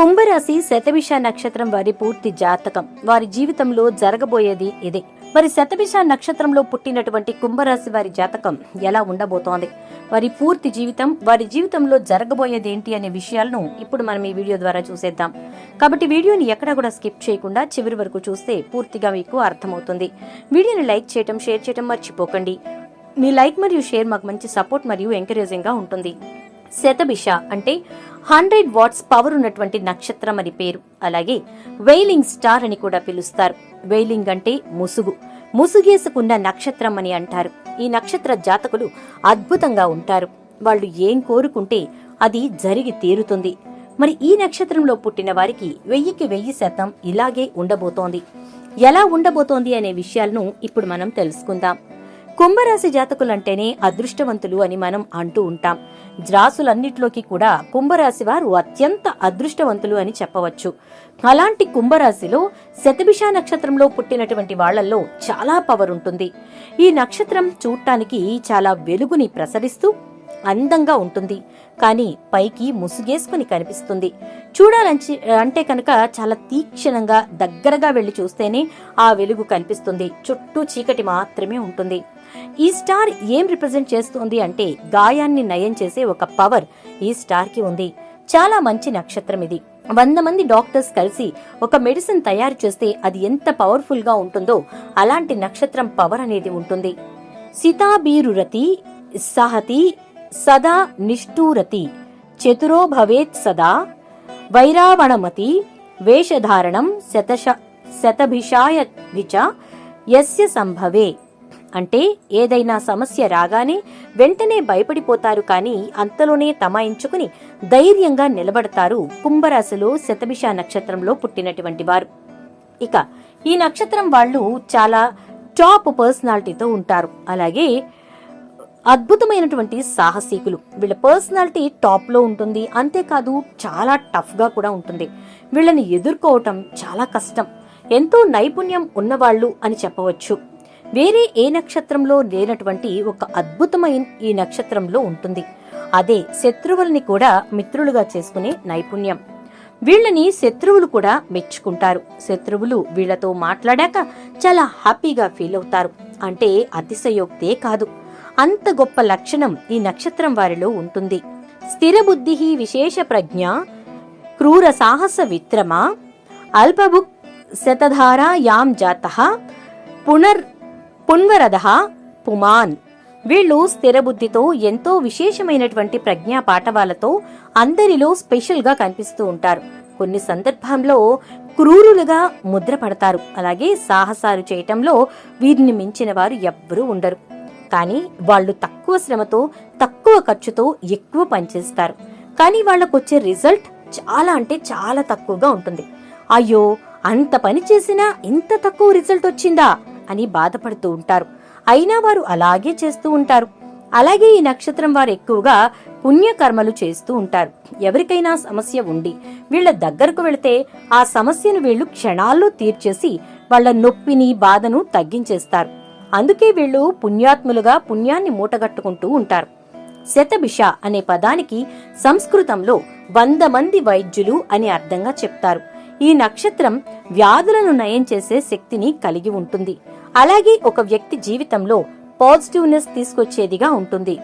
కుంభరాశి శతభిష నక్షత్రం వారి పూర్తి జాతకం. వారి జీవితంలో జరగబోయేది ఇదే. మరి శతభిష నక్షత్రంలో పుట్టినటువంటి కుంభరాశి వారి జాతకం ఎలా ఉండబోతోంది? వారి పూర్తి జీవితం వారి జీవితంలో జరగబోయేది ఏంటి అనే విషయాలను ఇప్పుడు మనం ఈ వీడియో ద్వారా చూసేద్దాం. కాబట్టి వీడియోని ఎక్కడా కూడా స్కిప్ చేయకుండా చివరి వరకు చూస్తే పూర్తిగా మీకు అర్థమవుతుంది. వీడియోని లైక్ చేయటం షేర్ చేయటం మర్చిపోకండి. మీ లైక్ మరియు షేర్ మాకు మంచి సపోర్ట్ మరియు ఎంకరేజింగ్గా ఉంటుంది. శతభిష అంటే హండ్రెడ్ వాట్స్ పవర్ ఉన్నటువంటి నక్షత్రం అని పేరు. అలాగే వెయిలింగ్ స్టార్ అని కూడా పిలుస్తారు. వెయిలింగ్ అంటే ముసుగు. ముసుగేసుకున్న నక్షత్రం అని అంటారు. ఈ నక్షత్ర జాతకులు అద్భుతంగా ఉంటారు. వాళ్ళు ఏం కోరుకుంటే అది జరిగి తీరుతుంది. మరి ఈ నక్షత్రంలో పుట్టిన వారికి వెయ్యికి వెయ్యి శాతం ఇలాగే ఉండబోతోంది. ఎలా ఉండబోతోంది అనే విషయాలను ఇప్పుడు మనం తెలుసుకుందాం. కుంభరాశి జాతకులంటేనే అదృష్టవంతులు అని మనం అంటూ ఉంటాం. రాసులన్నిటిలోకి కూడా కుంభరాశి వారు అత్యంత అదృష్టవంతులు అని చెప్పవచ్చు. అలాంటి కుంభరాశిలో శతభిష నక్షత్రంలో పుట్టినటువంటి వాళ్ళలో చాలా పవర్ ఉంటుంది. ఈ నక్షత్రం చూడటానికి చాలా వెలుగుని ప్రసరిస్తూ అందంగా ఉంటుంది. కానీ పైకి ముసుగేసుకుని కనిపిస్తుంది. చూడాలంచి అంటే కనుక చాలా తీక్షణంగా దగ్గరగా వెళ్ళి చూస్తేనే ఆ వెలుగు కనిపిస్తుంది. చుట్టూ చీకటి మాత్రమే ఉంటుంది. ఈ స్టార్ ఏం రిప్రజెంట్ చేస్తుంది అంటే గాయాన్ని నయం చేసే ఒక పవర్ ఈ స్టార్కి ఉంది. చాలా మంచి నక్షత్రం ఇది. వంద మంది డాక్టర్స్ కలిసి ఒక మెడిసిన్ తయారు చేస్తే అది ఎంత పవర్ఫుల్గా ఉంటుందో అలాంటి నక్షత్రం పవర్ అనేది ఉంటుంది. సితాబీరురతి సహతి సదా నిష్ఠూరతి చతురో భవేత్ సదా వైరావణమతి వేషధారణం శతశ శతభిషాయ విచ యస్య సంభవే. అంటే ఏదైనా సమస్య రాగానే వెంటనే భయపడిపోతారు కానీ అంతలోనే తమాయించుకుని ధైర్యంగా నిలబడతారు కుంభరాశిలో శతభిష నక్షత్రంలో పుట్టినటువంటి వారు. ఇక ఈ నక్షత్రం వాళ్ళు చాలా టాప్ పర్సనాలిటీతో ఉంటారు. అలాగే అద్భుతమైనటువంటి సాహసికులు. వీళ్ళ పర్సనాలిటీ టాప్లో ఉంటుంది. అంతేకాదు చాలా టఫ్గా కూడా ఉంటుంది. వీళ్ళని ఎదుర్కోవటం చాలా కష్టం. ఎంతో నైపుణ్యం ఉన్నవాళ్ళు అని చెప్పవచ్చు. వేరే ఏ నక్షత్రంలో లేనటువంటి ఒక అద్భుతమైన ఈ నక్షత్రంలో ఉంటుంది. అదే శత్రువుల్ని కూడా మిత్రులుగా చేసుకునే నైపుణ్యం. వీళ్ళని శత్రువులు కూడా మెచ్చుకుంటారు. శత్రువులు వీళ్ళతో మాట్లాడాక చాలా హ్యాపీగా ఫీల్ అవుతారు. అంటే అతిశయోక్తే కాదు. అంత గొప్ప లక్షణం ఈ నక్షత్రం వారిలో ఉంటుంది. స్థిర బుద్ధి విశేష ప్రజ్ఞ క్రూర సాహస విత్రమ అల్పభుక్ శతధారా యాం జాత పునర్ పున్వరద పుమాన్. వీళ్ళు స్థిరబుద్ధితో ఎంతో విశేషమైనటువంటి ప్రజ్ఞా పాఠవాలతో అందరిలో స్పెషల్గా కనిపిస్తూ ఉంటారు. కొన్ని సందర్భంలో క్రూరులుగా ముద్రపడతారు. అలాగే సాహసాలు చేయటంలో వీరిని మించిన వారు ఎవ్వరూ ఉండరు. కానీ వాళ్ళు తక్కువ శ్రమతో తక్కువ ఖర్చుతో ఎక్కువ పనిచేస్తారు కానీ వాళ్ళకు వచ్చే రిజల్ట్ చాలా అంటే చాలా తక్కువగా ఉంటుంది. అయ్యో అంత పని చేసినా ఇంత తక్కువ రిజల్ట్ వచ్చిందా? అని బాధపడుతూ ఉంటారు. అయినా వారు అలాగే చేస్తూ ఉంటారు. అలాగే ఈ నక్షత్రం వారు ఎక్కువగా పుణ్యకర్మలు చేస్తూ ఉంటారు. ఎవరికైనా సమస్య ఉండి వీళ్ళ దగ్గరకు వెళితే ఆ సమస్యను వీళ్ళు క్షణాల్లో తీర్చేసి వాళ్ళ నొప్పిని బాధను తగ్గించేస్తారు. అందుకే వీళ్ళు పుణ్యాత్ములుగా పుణ్యాన్ని మూటగట్టుకుంటూ ఉంటారు. శతభిష అనే పదానికి సంస్కృతంలో వంద మంది వైద్యులు అని అర్థంగా చెప్తారు. ఈ నక్షత్రం వ్యాధులను నయం చేసే శక్తిని కలిగి ఉంటుంది. అలాగే ఒక వ్యక్తి జీవితంలో పాజిటివ్నెస్ తీసుకొచ్చేదిగా ఉంటుంది.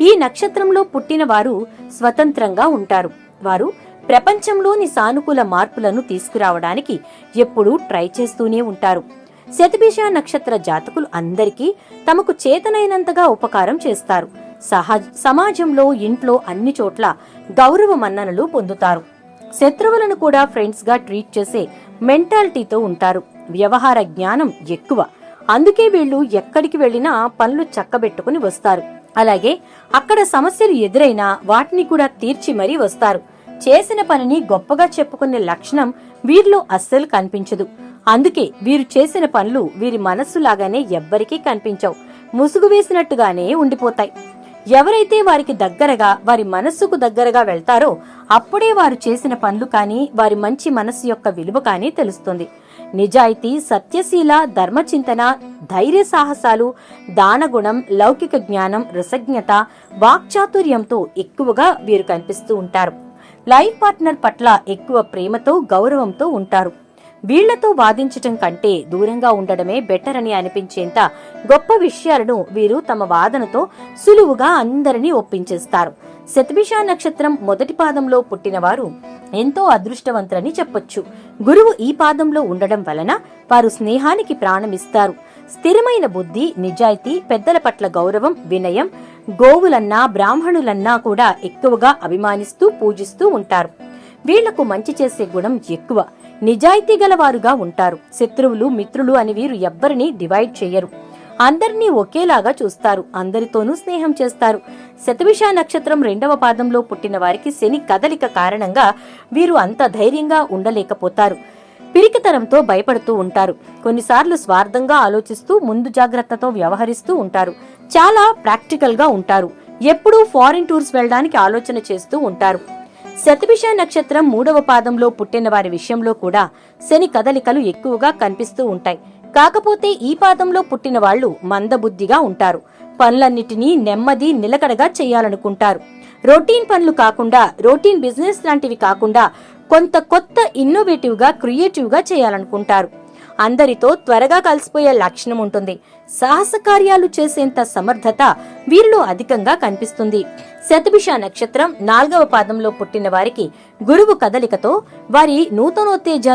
ఈ నక్షత్రంలో పుట్టిన వారు స్వతంత్రంగా ఉంటారు. వారు ప్రపంచంలోని సానుకూల మార్పులను తీసుకురావడానికి ఎప్పుడూ ట్రై చేస్తూనే ఉంటారు. శతభిష నక్షత్ర జాతకులు అందరికీ తమకు చేతనైనంతగా ఉపకారం చేస్తారు. సహజ సమాజంలో ఇంట్లో అన్ని చోట్ల గౌరవ మన్ననలు పొందుతారు. శత్రువులను కూడా ఫ్రెండ్స్గా ట్రీట్ చేసే మెంటాలిటీతో ఉంటారు. వ్యవహార జ్ఞానం ఎక్కువ. అందుకే వీళ్ళు ఎక్కడికి వెళ్ళినా పనులు చక్కబెట్టుకుని వస్తారు. అలాగే అక్కడ సమస్యలు ఎదురైనా వాటిని కూడా తీర్చి మరీ వస్తారు. చేసిన పనిని గొప్పగా చెప్పుకునే లక్షణం వీరిలో అస్సలు కనిపించదు. అందుకే వీరు చేసిన పనులు వీరి మనస్సులాగానే ఎవ్వరికీ కనిపించవు. ముసుగు వేసినట్టుగానే ఉండిపోతాయి. ఎవరైతే వారికి దగ్గరగా వారి మనస్సుకు దగ్గరగా వెళ్తారో అప్పుడే వారు చేసిన పనులు కానీ వారి మంచి మనస్సు యొక్క విలువ కానీ తెలుస్తుంది. నిజాయితీ సత్యశీల ధర్మచింతన ధైర్య సాహసాలు దానగుణం లౌకిక జ్ఞానం రసజ్ఞత వాక్చాతుర్యంతో ఎక్కువగా వీరు కనిపిస్తూ ఉంటారు. లైఫ్ పార్ట్నర్ పట్ల ఎక్కువ ప్రేమతో గౌరవంతో ఉంటారు. వీళ్ళతో వాదించటం కంటే దూరంగా ఉండడమే బెటర్ అని అనిపించేంత గొప్ప విషయాలను వీరు తమ వాదనతో సులువుగా అందరినీ ఒప్పించేస్తారు. శతభిష నక్షత్రం మొదటి పాదంలో పుట్టినవారు ఎంతో అదృష్టవంతులని చెప్పొచ్చు. గురువు ఈ పాదంలో ఉండడం వలన వారు స్నేహానికి ప్రాణమిస్తారు. స్థిరమైన బుద్ధి నిజాయితీ పెద్దల పట్ల గౌరవం వినయం గోవులన్నా బ్రాహ్మణులన్నా కూడా ఎక్కువగా అభిమానిస్తూ పూజిస్తూ ఉంటారు. వీళ్ళకు మంచి చేసే గుణం ఎక్కువ. నిజాయితీ గలవారుగా ఉంటారు. శత్రువులు మిత్రులు అని వీరు ఎవ్వరినీ డివైడ్ చేయరు. అందరినీ ఒకేలాగా చూస్తారు. అందరితోనూ స్నేహం చేస్తారు. శతవిష నక్షత్రం రెండవ పాదంలో పుట్టిన వారికి శని కదలిక కారణంగా వీరు అంత ధైర్యంగా ఉండలేకపోతారు. పిరికితనంతో భయపడుతూ ఉంటారు. కొన్నిసార్లు స్వార్థంగా ఆలోచిస్తూ ముందు జాగ్రత్తతో వ్యవహరిస్తూ ఉంటారు. చాలా ప్రాక్టికల్గా ఉంటారు. ఎప్పుడూ ఫారిన్ టూర్స్ వెళ్ళడానికి ఆలోచన చేస్తూ ఉంటారు. శతభిష నక్షత్రం మూడవ పాదంలో పుట్టిన వారి విషయంలో కూడా శని కదలికలు ఎక్కువగా కనిపిస్తూ ఉంటాయి. కాకపోతే ఈ పాదంలో పుట్టిన వాళ్ళు మందబుద్ధిగా ఉంటారు. పనులన్నిటినీ నెమ్మది నిలకడగా చేయాలనుకుంటారు. రొటీన్ పనులు కాకుండా రొటీన్ బిజినెస్ లాంటివి కాకుండా కొంత కొత్త ఇన్నోవేటివ్గా క్రియేటివ్గా చేయాలనుకుంటారు. అందరితో త్వరగా కలిసిపోయే లక్షణం ఉంటుంది. సాహస కార్యాలు చేసేంత సమర్థత వీరిలో అధికంగా కనిపిస్తుంది. శతభిష నక్షత్రం నాల్గవ పాదంలో పుట్టిన వారికి గురువు కదలికతో వారి నూతనోత్తేజ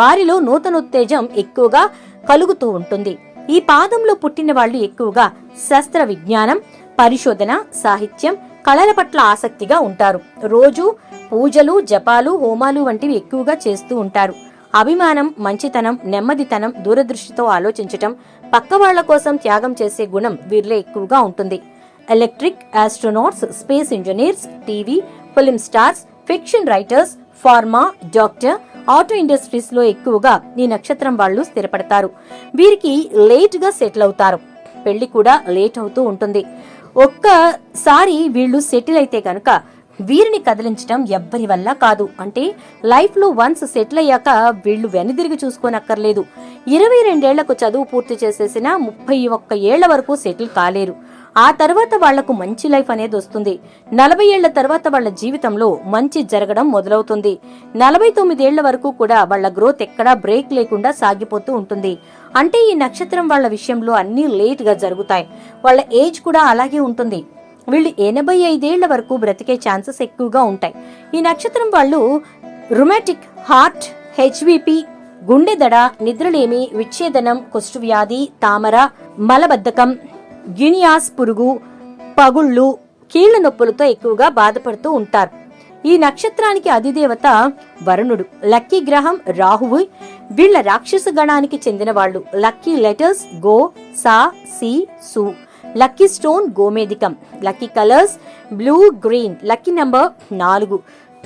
వారిలో నూతనోత్తేజం ఎక్కువగా కలుగుతూ ఉంటుంది. ఈ పాదంలో పుట్టిన వాళ్ళు ఎక్కువగా శస్త్ర విజ్ఞానం పరిశోధన సాహిత్యం కళల పట్ల ఆసక్తిగా ఉంటారు. రోజు పూజలు జపాలు హోమాలు వంటివి ఎక్కువగా చేస్తూ ఉంటారు. అభిమానం మంచితనం నెమ్మదితనం దూరదృష్టితో ఆలోచించటం పక్క వాళ్ళ కోసం త్యాగం చేసే గుణం వీరిలో ఎక్కువగా ఉంటుంది. Electric astronauts space engineers TV film stars fiction writers pharma doctor auto ఇండస్ట్రీస్లో ఎక్కువగా ఈ నక్షత్రం వాళ్ళు స్థిరపడతారు. వీరికి లేట్గా సెటిల్ అవుతారు. పెళ్ళి కూడా లేట్ అవుతూ ఉంటుంది. ఒక్కసారి వీళ్ళు సెటిల్ అయితే కనుక వీరిని కదిలించడం ఎవ్వరి వల్ల కాదు. అంటే లైఫ్లో వన్స్ సెటిల్ అయ్యాక వీళ్ళు వెనుదిరిగి చూసుకోనక్కర్లేదు. ఇరవై రెండేళ్ళకు చదువు పూర్తి చేసేసిన ముప్పై ఒక్క ఏళ్ళ వరకు సెటిల్ కాలేరు. ఆ తర్వాత వాళ్ళకు మంచి లైఫ్ అనేది వస్తుంది. నలభై ఏళ్ళ తర్వాత వాళ్ళ జీవితంలో మంచి జరగడం మొదలవుతుంది. నలభై తొమ్మిదేళ్ళ వరకు కూడా వాళ్ళ గ్రోత్ ఎక్కడా బ్రేక్ లేకుండా సాగిపోతూ ఉంటుంది. అంటే ఈ నక్షత్రం వాళ్ళ విషయంలో అన్ని లేట్గా జరుగుతాయి. వాళ్ళ ఏజ్ కూడా అలాగే ఉంటుంది. వీళ్ళు ఎనభై ఐదేళ్ళ వరకు బ్రతికే ఛాన్సెస్ ఎక్కువగా ఉంటాయి. ఈ నక్షత్రం వాళ్ళు రుమాటిక్ హార్ట్ హెచ్విపి గుండె దడ నిద్రలేమి విచ్ఛేదనం కుష్ఠవ్యాధి తామర మలబద్ధకం గినియాస్ పురుగు పగుళ్ళు కీళ్ళ నొప్పులతో ఎక్కువగా బాధపడుతూ ఉంటారు. ఈ నక్షత్రానికి అధిదేవత వరుణుడు. లక్కీ గ్రహం రాహువు. వీళ్ళ రాక్షస గణానికి చెందిన వాళ్ళు లక్కీ లెటర్స్ గో సా సి సు. Lucky stone గోమేదికం lucky colours blue green. Lucky number నాలుగు.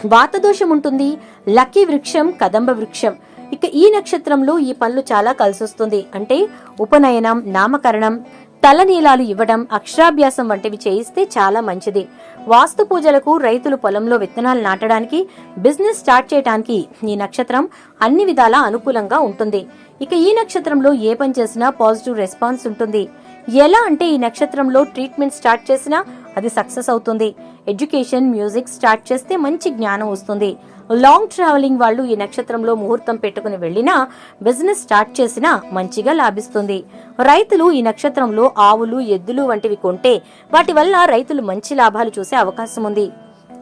వాతదోషం ఉంటుంది. లక్కీ వృక్షం కదంబ వృక్షం. ఇక ఈ నక్షత్రంలో ఈ పనులు చాలా కలిసొస్తుంది. అంటే ఉపనయనం నామకరణం తలనీలాలు ఇవ్వడం అక్షరాభ్యాసం వంటివి చేయిస్తే చాలా మంచిది. వాస్తు పూజలకు రైతులు పొలంలో విత్తనాలు నాటడానికి బిజినెస్ స్టార్ట్ చేయడానికి ఈ నక్షత్రం అన్ని విధాలా అనుకూలంగా ఉంటుంది. ఇక ఈ నక్షత్రంలో ఏ పని చేసినా పాజిటివ్ రెస్పాన్స్ ఉంటుంది. ఎలా అంటే ఈ నక్షత్రంలో ట్రీట్మెంట్ స్టార్ట్ చేసినా అది సక్సెస్ అవుతుంది. ఎడ్యుకేషన్ మ్యూజిక్ స్టార్ట్ చేస్తే మంచి జ్ఞానం వస్తుంది. లాంగ్ ట్రావెలింగ్ వాళ్ళు ఈ నక్షత్రంలో ముహూర్తం పెట్టుకుని వెళ్ళినా బిజినెస్ స్టార్ట్ చేసినా మంచిగా లాభిస్తుంది. రైతులు ఈ నక్షత్రంలో ఆవులు ఎద్దులు వంటివి కొంటే వాటి వల్ల రైతులు మంచి లాభాలు చూసే అవకాశం ఉంది.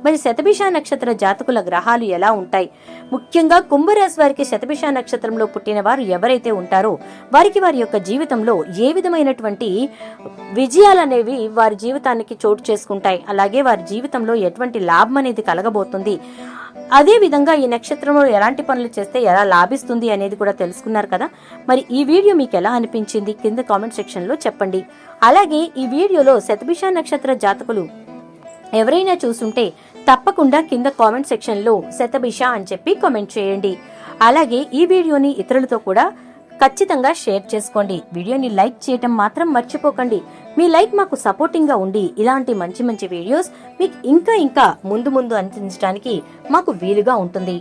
మరి శతభిష నక్షత్ర జాతకుల గ్రహాలు ఎలా ఉంటాయి? ముఖ్యంగా కుంభరాశి వారికి శతభిష నక్షత్రంలో పుట్టిన వారు ఎవరైతే ఉంటారో వారికి వారి యొక్క జీవితంలో ఏ విధమైనటువంటి విజయాలు అనేవి వారి జీవితానికి చోటు చేసుకుంటాయి. అలాగే వారి జీవితంలో ఎటువంటి లాభం అనేది కలగబోతుంది. అదే విధంగా ఈ నక్షత్రంలో ఎలాంటి పనులు చేస్తే ఎలా లాభిస్తుంది అనేది కూడా తెలుసుకున్నారు కదా? మరి ఈ వీడియో మీకు ఎలా అనిపించింది? కింద కామెంట్ సెక్షన్లో చెప్పండి. అలాగే ఈ వీడియోలో శతభిష నక్షత్ర జాతకులు ఎవరైనా చూసుంటే తప్పకుండా కింద కామెంట్ సెక్షన్లో శతభిష అని చెప్పి కామెంట్ చేయండి. అలాగే ఈ వీడియోని ఇతరులతో కూడా ఖచ్చితంగా షేర్ చేసుకోండి. వీడియోని లైక్ చేయటం మాత్రం మర్చిపోకండి. మీ లైక్ మాకు సపోర్టింగ్గా ఉండి ఇలాంటి మంచి మంచి వీడియోస్ మీకు ఇంకా ఇంకా ముందు ముందు అందించడానికి మాకు వీలుగా ఉంటుంది.